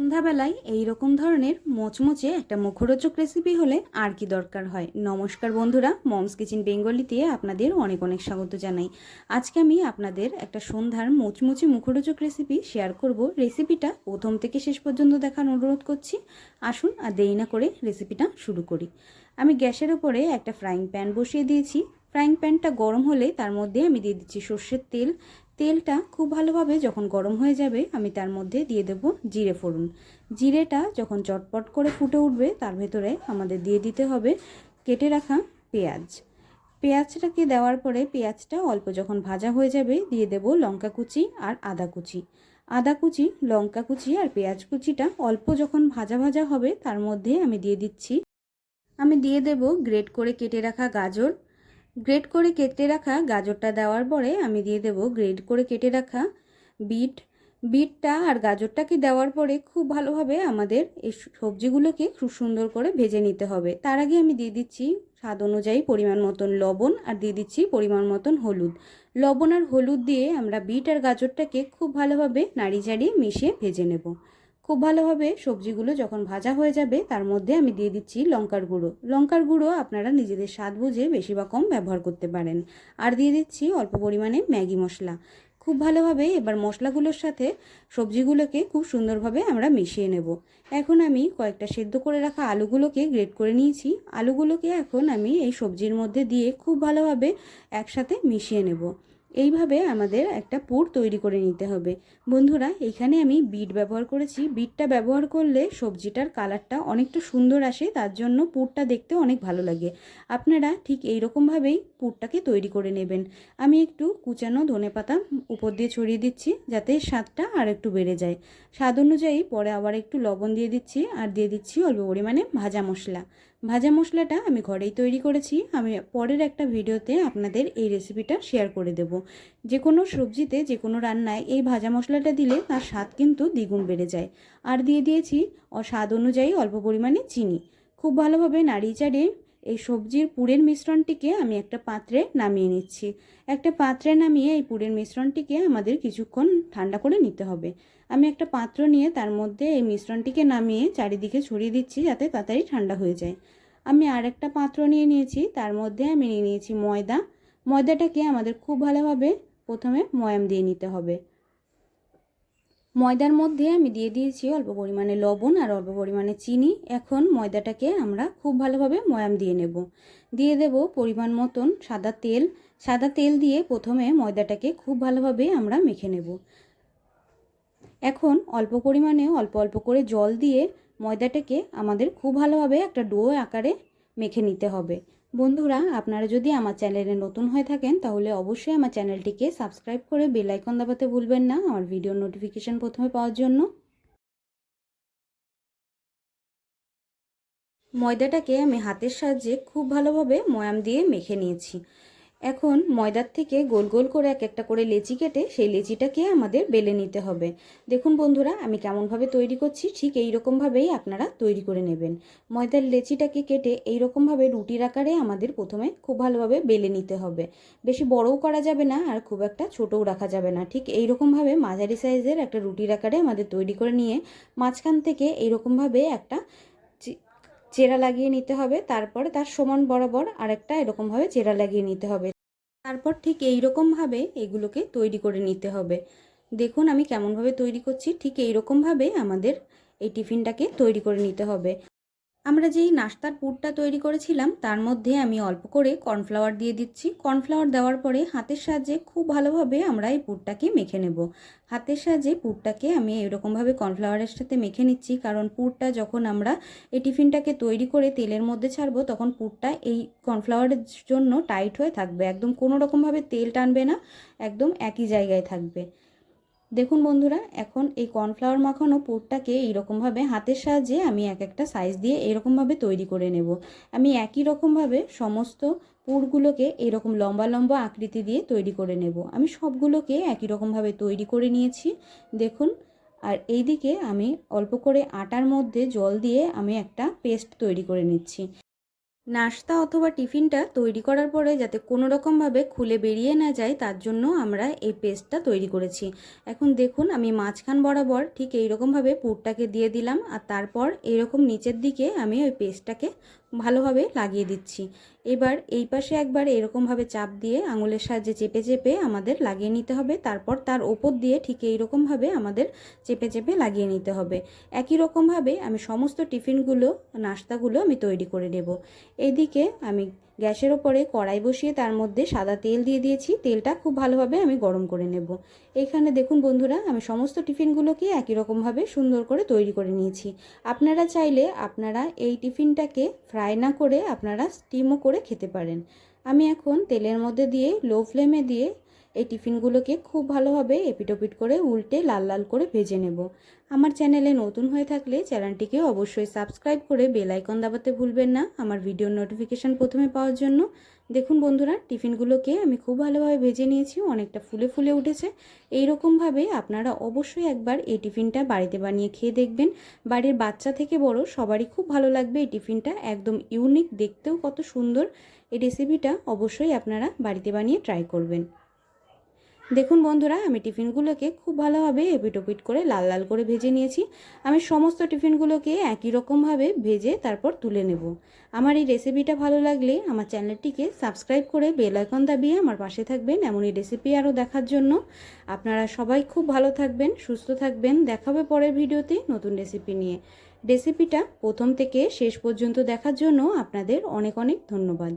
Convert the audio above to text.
সন্ধ্যাবেলায় এই রকম ধরনের মোচমোচে একটা মুখরোচক রেসিপি হলে আর কি দরকার হয়? নমস্কার বন্ধুরা, মমস কিচেন বেঙ্গলিতে আপনাদের অনেক অনেক স্বাগত জানাই। আজকে আমি আপনাদের একটা সন্ধ্যার মোচমুচে মুখরোচক রেসিপি শেয়ার করব। রেসিপিটা প্রথম থেকে শেষ পর্যন্ত দেখার অনুরোধ করছি। আসুন আর দেরি না করে রেসিপিটা শুরু করি। আমি গ্যাসের ওপরে একটা ফ্রাইং প্যান বসিয়ে দিয়েছি। ফ্রাইং প্যানটা গরম হলে তার মধ্যে আমি দিয়ে দিচ্ছি সর্ষের তেল। তেলটা খুব ভালোভাবে যখন গরম হয়ে যাবে, আমি তার মধ্যে দিয়ে দেব জিরে ফোড়ন। জিরেটা যখন চটপট করে ফুটে উঠবে, তার ভেতরে আমাদের দিয়ে দিতে হবে কেটে রাখা পেঁয়াজ। পেঁয়াজটাকে দেওয়ার পরে পেঁয়াজটা অল্প যখন ভাজা হয়ে যাবে, দিয়ে দেব লঙ্কা কুচি আর আদা কুচি। আদা কুচি, লঙ্কা কুচি আর পেঁয়াজ কুচিটা অল্প যখন ভাজা ভাজা হবে, তার মধ্যে আমি দিয়ে দিচ্ছি। আমি দিয়ে দেব গ্রেট করে কেটে রাখা গাজর। গ্রেট করে কেটে রাখা গাজরটা দেওয়ার পরে আমি দিয়ে দেব গ্রেড করে কেটে রাখা বিট বিটটা আর গাজরটাকে দেওয়ার পরে খুব ভালোভাবে আমাদের এই সবজিগুলোকে খুব সুন্দর করে ভেজে নিতে হবে। তার আগে আমি দিয়ে দিচ্ছি স্বাদ অনুযায়ী পরিমাণ মতন লবণ আর দিয়ে দিচ্ছি পরিমাণ মতন হলুদ। লবণ আর হলুদ দিয়ে আমরা বিট আর গাজরটাকে খুব ভালোভাবে নাড়ি চাড়িয়ে মিশিয়ে ভেজে নেব। খুব ভালোভাবে সবজিগুলো যখন ভাজা হয়ে যাবে, তার মধ্যে আমি দিয়ে দিচ্ছি লঙ্কার গুঁড়ো। লঙ্কার গুঁড়ো আপনারা নিজেদের স্বাদ বুঝে বেশি বা কম ব্যবহার করতে পারেন। আর দিয়ে দিচ্ছি অল্প পরিমাণে ম্যাগি মশলা। খুব ভালোভাবে এবার মশলাগুলোর সাথে সবজিগুলোকে খুব সুন্দরভাবে আমরা মিশিয়ে নেব। এখন আমি কয়েকটা সেদ্ধ করে রাখা আলুগুলোকে গ্রেট করে নিয়েছি। আলুগুলোকে এখন আমি এই সবজির মধ্যে দিয়ে খুব ভালোভাবে একসাথে মিশিয়ে নেব। এইভাবে আমাদের একটা পুর তৈরি করে নিতে হবে। বন্ধুরা, এখানে আমি বিট ব্যবহার করেছি। বিটটা ব্যবহার করলে সবজিটার কালারটা অনেকটা সুন্দর আসে, তার জন্য পুরটা দেখতে অনেক ভালো লাগে। আপনারা ঠিক এই রকমভাবেই পুরটাকে তৈরি করে নেবেন। আমি একটু কুচানো ধনে পাতা উপর দিয়ে ছড়িয়ে দিচ্ছি, যাতে স্বাদটা আর একটু বেড়ে যায়। স্বাদ অনুযায়ী পরে আবার একটু লবণ দিয়ে দিচ্ছি, আর দিয়ে দিচ্ছি অল্প পরিমাণে ভাজা মশলা। ভাজা মশলাটা আমি ঘরেই তৈরি করেছি। আমি পরের একটা ভিডিওতে আপনাদের এই রেসিপিটা শেয়ার করে দেব। যে কোনো সবজিতে, যে কোনো রান্নায় এই ভাজা মশলাটা দিলে তার স্বাদ কিন্তু দ্বিগুণ বেড়ে যায়। আর দিয়ে দিয়েছি স্বাদ অনুযায়ী অল্প পরিমাণে চিনি। খুব ভালোভাবে নাড়িয়ে চাড়িয়ে এই সবজির পুরের মিশ্রণটিকে আমি একটা পাত্রে নামিয়ে নিচ্ছি। একটা পাত্রে নামিয়ে এই পুরের মিশ্রণটিকে আমাদের কিছুক্ষণ ঠান্ডা করে নিতে হবে। আমি একটা পাত্র নিয়ে তার মধ্যে এই মিশ্রণটিকে নামিয়ে চারিদিকে ছড়িয়ে দিচ্ছি যাতে তাড়াতাড়ি ঠান্ডা হয়ে যায়। আমি আর একটা পাত্র নিয়ে নিয়েছি, তার মধ্যে আমি নিয়ে নিয়েছি ময়দা। ময়দাটাকে আমাদের খুব ভালোভাবে প্রথমে ময়াম দিয়ে নিতে হবে। ময়দার মধ্যে আমি দিয়ে দিয়েছি অল্প পরিমাণে লবণ আর অল্প পরিমাণে চিনি। এখন ময়দাটাকে আমরা খুব ভালোভাবে ময়াম দিয়ে নেব। দিয়ে দেব পরিমাণ মতন সাদা তেল। সাদা তেল দিয়ে প্রথমে ময়দাটাকে খুব ভালোভাবে আমরা মেখে নেব। এখন অল্প পরিমাণে অল্প অল্প করে জল দিয়ে ময়দাটাকে আমাদের খুব ভালোভাবে একটা ডো আকারে মেখে নিতে হবে। বন্ধুরা, আপনারা যদি আমার চ্যানেলে নতুন হয়ে থাকেন, তাহলে অবশ্যই আমার চ্যানেলটিকে সাবস্ক্রাইব করে বেলাইকন দাবাতে ভুলবেন না, আমার ভিডিও নোটিফিকেশান প্রথমে পাওয়ার জন্য। ময়দাটাকে আমি হাতের সাহায্যে খুব ভালোভাবে ময়াম দিয়ে মেখে নিয়েছি। এখন ময়দার থেকে গোল গোল করে এক একটা করে লেচি কেটে সেই লেচিটাকে আমাদের বেলে নিতে হবে। দেখুন বন্ধুরা, আমি কেমনভাবে তৈরি করছি, ঠিক এই রকমভাবেই আপনারা তৈরি করে নেবেন। ময়দার লেচিটাকে কেটে এই রকমভাবে রুটির আকারে আমাদের প্রথমে খুব ভালোভাবে বেলে নিতে হবে। বেশি বড়ও করা যাবে না আর খুব একটা ছোটও রাখা যাবে না। ঠিক এই রকমভাবে মাঝারি সাইজের একটা রুটির আকারে আমাদের তৈরি করে নিয়ে মাঝখান থেকে এই রকমভাবে একটা চেরা লাগিয়ে নিতে হবে। তারপরে তার সমান বরাবর আরেকটা এরকমভাবে চেরা লাগিয়ে নিতে হবে। তারপর ঠিক এই রকমভাবে এগুলোকে তৈরি করে নিতে হবে। দেখুন আমি কেমনভাবে তৈরি করছি। ঠিক এই রকমভাবে আমাদের এই টিফিনটাকে তৈরি করে নিতে হবে। আমরা যেই নাস্তার পুরটা তৈরি করেছিলাম, তার মধ্যে আমি অল্প করে কর্নফ্লাওয়ার দিয়ে দিচ্ছি। কর্নফ্লাওয়ার দেওয়ার পরে হাতের সাহায্যে খুব ভালোভাবে আমরা এই পুরটাকে মেখে নেব। হাতের সাহায্যে পুরটাকে আমি এরকমভাবে কর্নফ্লাওয়ারের সাথে মেখে নিচ্ছি, কারণ পুরটা যখন আমরা এই টিফিনটাকে তৈরি করে তেলের মধ্যে ছাড়বো, তখন পুরটা এই কর্নফ্লাওয়ারের জন্য টাইট হয়ে থাকবে। একদম কোনো রকমভাবে তেল টানবে না, একদম একই জায়গায় থাকবে। দেখুন বন্ধুরা, এখন এই কর্নফ্লাওয়ার মাখানো পুরটাকে এইরকমভাবে হাতের সাহায্যে আমি এক একটা সাইজ দিয়ে এরকমভাবে তৈরি করে নেব। আমি একই রকমভাবে সমস্ত পুরগুলোকে এরকম লম্বা লম্বা আকৃতি দিয়ে তৈরি করে নেব। আমি সবগুলোকে একই রকমভাবে তৈরি করে নিয়েছি, দেখুন। আর এইদিকে আমি অল্প করে আটার মধ্যে জল দিয়ে আমি একটা পেস্ট তৈরি করে নিচ্ছি। নাস্তা অথবা টিফিনটা তৈরি করার পরে যাতে কোনো রকমভাবে খুলে বেরিয়ে না যায়, তার জন্য আমরা এই পেস্টটা তৈরি করেছি। এখন দেখুন, আমি মাঝখান বরাবর ঠিক এইরকমভাবে পুরটাকে দিয়ে দিলাম আর তারপর এইরকম নিচের দিকে আমি ওই পেস্টটাকে ভালোভাবে লাগিয়ে দিচ্ছি। এবার এই পাশে একবার এরকমভাবে চাপ দিয়ে আঙুলের সাহায্যে চেপে চেপে আমাদের লাগিয়ে নিতে হবে। তারপর তার ওপর দিয়ে ঠিক এইরকমভাবে আমাদের চেপে চেপে লাগিয়ে নিতে হবে। একই রকমভাবে আমি সমস্ত টিফিনগুলো, নাস্তাগুলো আমি তৈরি করে নেব। এইদিকে আমি গ্যাসের ওপরে কড়াই বসিয়ে তার মধ্যে সাদা তেল দিয়ে দিয়েছি। তেলটা খুব ভালোভাবে আমি গরম করে নেব। এখানে দেখুন বন্ধুরা, আমি সমস্ত টিফিনগুলোকে একই রকমভাবে সুন্দর করে তৈরি করে নিয়েছি। আপনারা চাইলে আপনারা এই টিফিনটাকে ফ্রাই না করে আপনারা স্টিমও করে খেতে পারেন। আমি এখন তেলের মধ্যে দিয়ে লো ফ্লেমে দিয়ে এই টিফিনগুলোকে খুব ভালোভাবে এপিটোপিট করে উল্টে লাল লাল করে ভেজে নেব। আমার চ্যানেলে নতুন হয়ে থাকলে চ্যানেলটিকে অবশ্যই সাবস্ক্রাইব করে বেল আইকন দাবাতে ভুলবেন না আমার ভিডিওর নোটিফিকেশান প্রথমে পাওয়ার জন্য। দেখুন বন্ধুরা, টিফিনগুলোকে আমি খুব ভালোভাবে ভেজে নিয়েছি, অনেকটা ফুলে ফুলে উঠেছে। এই রকমভাবে আপনারা অবশ্যই একবার এই টিফিনটা বাড়িতে বানিয়ে খেয়ে দেখবেন। বাড়ির বাচ্চা থেকে বড় সবারই খুব ভালো লাগবে এই টিফিনটা, একদম ইউনিক, দেখতেও কত সুন্দর। এই রেসিপিটা অবশ্যই আপনারা বাড়িতে বানিয়ে ট্রাই করবেন। দেখুন বন্ধুরা, আমি টিফিনগুলোকে খুব ভালোভাবে এপিটোপিট করে লাল লাল করে ভেজে নিয়েছি। আমি সমস্ত টিফিনগুলোকে একই রকমভাবে ভেজে তারপর তুলে নেব। আমার এই রেসিপিটা ভালো লাগলে আমার চ্যানেলটিকে সাবস্ক্রাইব করে বেল আইকন দাবিয়ে আমার পাশে থাকবেন এমন এই রেসিপি আরও দেখার জন্য। আপনারা সবাই খুব ভালো থাকবেন, সুস্থ থাকবেন। দেখাবে পরের ভিডিওতে নতুন রেসিপি নিয়ে। রেসিপিটা প্রথম থেকে শেষ পর্যন্ত দেখার জন্য আপনাদের অনেক অনেক ধন্যবাদ।